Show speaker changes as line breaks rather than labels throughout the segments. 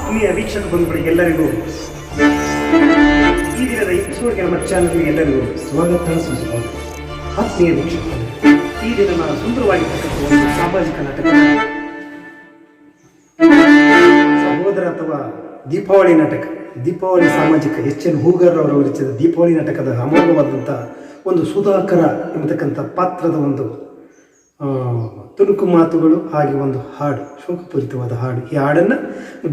ಆತ್ಮೀಯ ವೀಕ್ಷಕ ಬಂಧುಗಳಿಗೆಲ್ಲರಿಗೂ ಈ ದಿನದ ಎಪಿಸೋಡ್ಗೆ ನಮ್ಮ ಚಾನಲ್ಗೆ ಎಲ್ಲರಿಗೂ ಸ್ವಾಗತ ಆತ್ಮೀಯ ವೀಕ್ಷಕ ಈ ದಿನ ನಾನು ಸುಂದರವಾಗಿರ್ತಕ್ಕಂಥ ಒಂದು ಸಾಮಾಜಿಕ ನಾಟಕ ಸಹೋದರ ಅಥವಾ ದೀಪಾವಳಿ ನಾಟಕ. ದೀಪಾವಳಿ ಸಾಮಾಜಿಕ ಎಚ್ ಎನ್ ಹೂಗರ್ ಅವರು ರಚಿಸಿದ ದೀಪಾವಳಿ ನಾಟಕದ ಅಮೋಘವಾದಂಥ ಒಂದು ಸುಧಾಕರ ಎಂಬತಕ್ಕಂಥ ಪಾತ್ರದ ಒಂದು ತುಣುಕು ಮಾತುಗಳು ಹಾಗೆ ಒಂದು ಹಾಡು, ಶೋಕಪೂರಿತವಾದ ಹಾಡು. ಈ ಹಾಡನ್ನು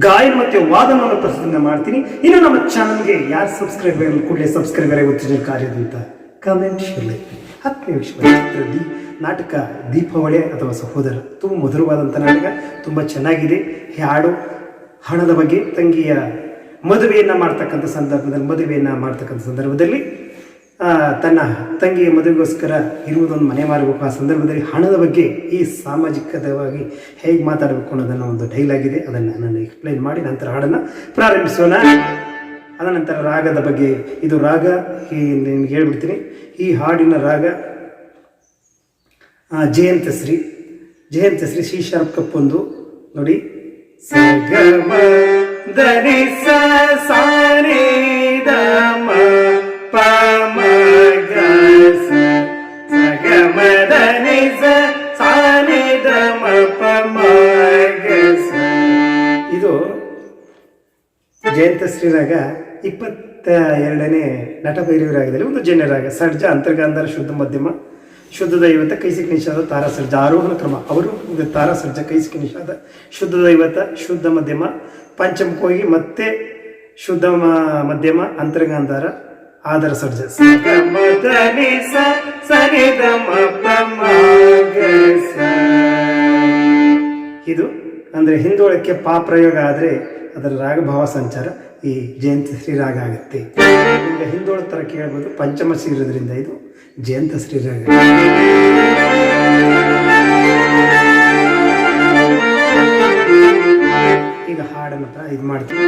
ಗಾಯನ ಮತ್ತು ವಾದನವನ್ನು ಪ್ರಸ್ತುತ ಮಾಡ್ತೀನಿ. ಇನ್ನು ನಮ್ಮ ಚಾನಲ್ಗೆ ಯಾರು ಸಬ್ಸ್ಕ್ರೈಬರ್ ಕೂಡಲೇ ಸಬ್ಸ್ಕ್ರೈಬರ್ ಆಗುತ್ತಿರೋ ಕಾರ್ಯದಂತ ಕಮೆಂಟ್ ಶೇರ್ ಹತ್ತನೇ ವಿಷಯ ದಿ ನಾಟಕ ದೀಪಾವಳಿ ಅಥವಾ ಸಹೋದರ, ತುಂಬ ಮಧುರವಾದಂಥ ನಾಟಕ, ತುಂಬ ಚೆನ್ನಾಗಿದೆ. ಈ ಹಾಡು, ಹಣದ ಬಗ್ಗೆ ತಂಗಿಯ ಮದುವೆಯನ್ನು ಮಾಡ್ತಕ್ಕಂಥ ಸಂದರ್ಭದಲ್ಲಿ, ಮದುವೆಯನ್ನು ಮಾಡ್ತಕ್ಕಂಥ ಸಂದರ್ಭದಲ್ಲಿ ತನ್ನ ತಂಗಿಯ ಮದುವೆಗೋಸ್ಕರ ಇರುವುದೊಂದು ಮನೆ ಮಾರಬೇಕು. ಆ ಸಂದರ್ಭದಲ್ಲಿ ಹಣದ ಬಗ್ಗೆ ಈ ಸಾಮಾಜಿಕವಾಗಿ ಹೇಗೆ ಮಾತಾಡಬೇಕು ಅನ್ನೋದನ್ನು ಒಂದು ಡೈಲಾಗ್ ಇದೆ ಅದನ್ನು ನಾನು ಎಕ್ಸ್ಪ್ಲೈನ್ ಮಾಡಿ ನಂತರ ಹಾಡನ್ನು ಪ್ರಾರಂಭಿಸೋಣ. ಅದ ನಂತರ ರಾಗದ ಬಗ್ಗೆ, ಇದು ರಾಗ, ಈ ನಿಮ್ಗೆ ಹೇಳ್ಬಿಡ್ತೀನಿ. ಈ ಹಾಡಿನ ರಾಗ ಜಯಂತಶ್ರೀ ಜಯಂತಶ್ರೀ ಶ್ರೀ ಶಾರ್ಪ್ ಕಪ್ಪೊಂದು ನೋಡಿ ಸಗಮ ಗ ಮ ದ ನಿ ಸ ಸಾ ರೆ ದ ಜಯಂತ ಶ್ರೀರಾಗ ಇಪ್ಪತ್ತ ಎರಡನೇ ನಟಭೈರವಿ ರಾಗದಲ್ಲಿ ಒಂದು ಜನ್ಯ ರಾಗ ಸರ್ಜ ಅಂತರ್ಗಾಂಧಾರ ಶುದ್ಧ ಮಧ್ಯಮ ಶುದ್ಧ ದೈವತ ಕೈಸಿಕ ನಿಷಾದ ತಾರ ಸರ್ಜ. ಆರೋಹಣ ಕ್ರಮ. ಅವರು ಒಂದು ತಾರಾ ಸರ್ಜ ಕೈಸಿಕ ನಿಷಾದ ಶುದ್ಧ ದೈವತ ಶುದ್ಧ ಮಧ್ಯಮ ಪಂಚಮುಖವಾಗಿ ಮತ್ತೆ ಶುದ್ಧ ಮಧ್ಯಮ ಅಂತರ್ಗಾಂಧಾರ ಆಧಾರ ಸರ್ಜ. ಇದು ಅಂದ್ರೆ ಹಿಂದೋಳಕ್ಕೆ ಪಾ ಪ್ರಯೋಗ ಆದರೆ ಅದರ ರಾಗಭಾವ ಸಂಚಾರ. ಈ ಜಯಂತ ಶ್ರೀರಾಗ ಆಗುತ್ತೆ. ಈಗ ಹಿಂದೋಳ ಥರ ಕೇಳ್ಬೋದು. ಪಂಚಮ ಇರೋದ್ರಿಂದ ಇದು ಜಯಂತ ಶ್ರೀರಾಗ. ಈಗ ಹಾಡನ್ನು ಇದು ಮಾಡ್ತೀವಿ.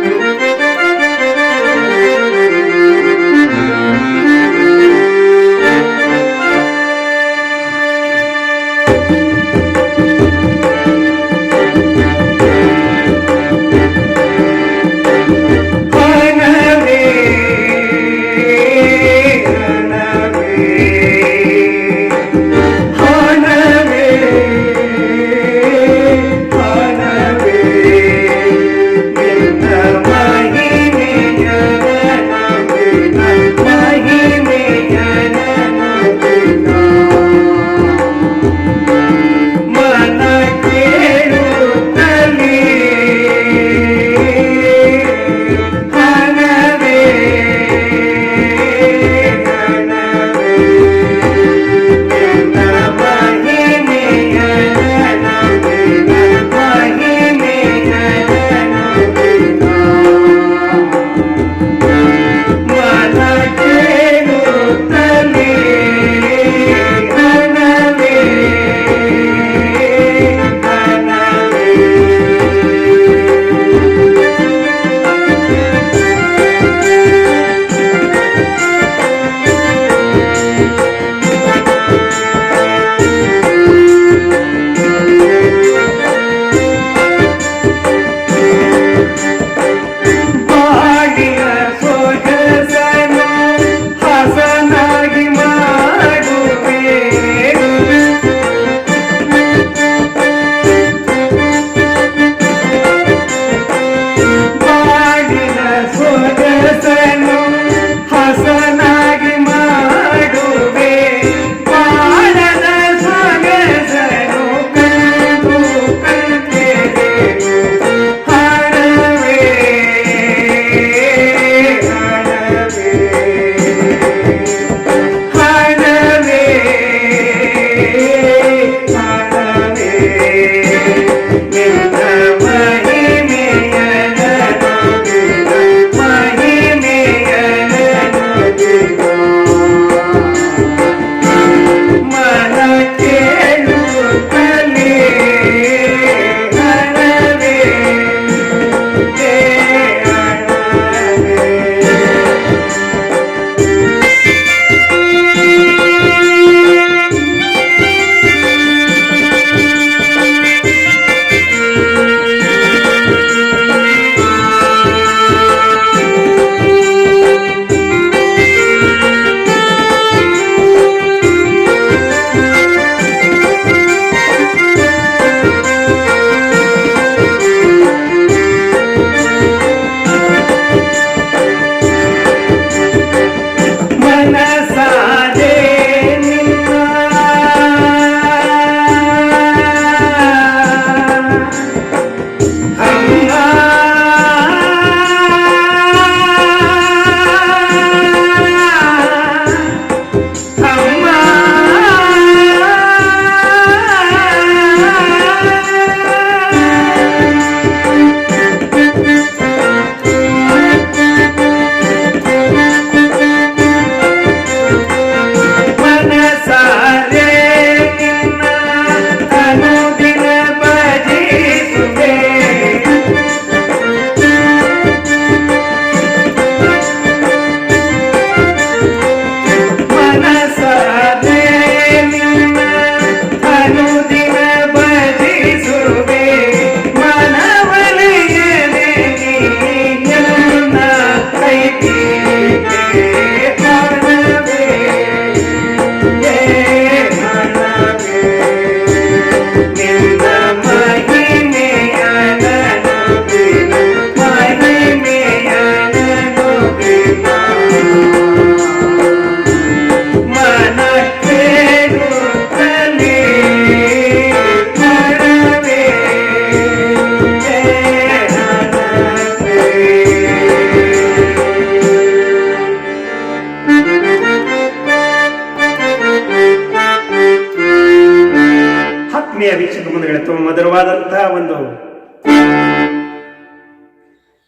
ಅತ್ಯಂತ ಮಧುರವಾದಂತಹ ಒಂದು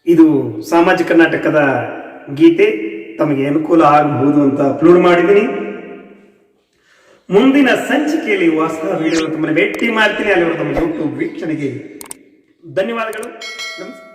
ಇದು ಸಾಮಾಜಿಕ ನಾಟಕದ ಗೀತೆ. ತಮಗೆ ಅನುಕೂಲ ಆಗಬಹುದು ಅಂತ ಅಪ್ಲೋಡ್ ಮಾಡಿದ್ದೀನಿ. ಮುಂದಿನ ಸಂಚಿಕೆಯಲ್ಲಿ ವಾಸ್ತವ ವಿಡಿಯೋ ತಮ್ಮನ್ನು ಭೇಟಿ ಮಾಡ್ತೀನಿ. ಅಲ್ಲಿ ತಮ್ಮ ಯೂಟ್ಯೂಬ್ ವೀಕ್ಷಣೆಗೆ ಧನ್ಯವಾದಗಳು. ನಮಸ್ಕಾರ.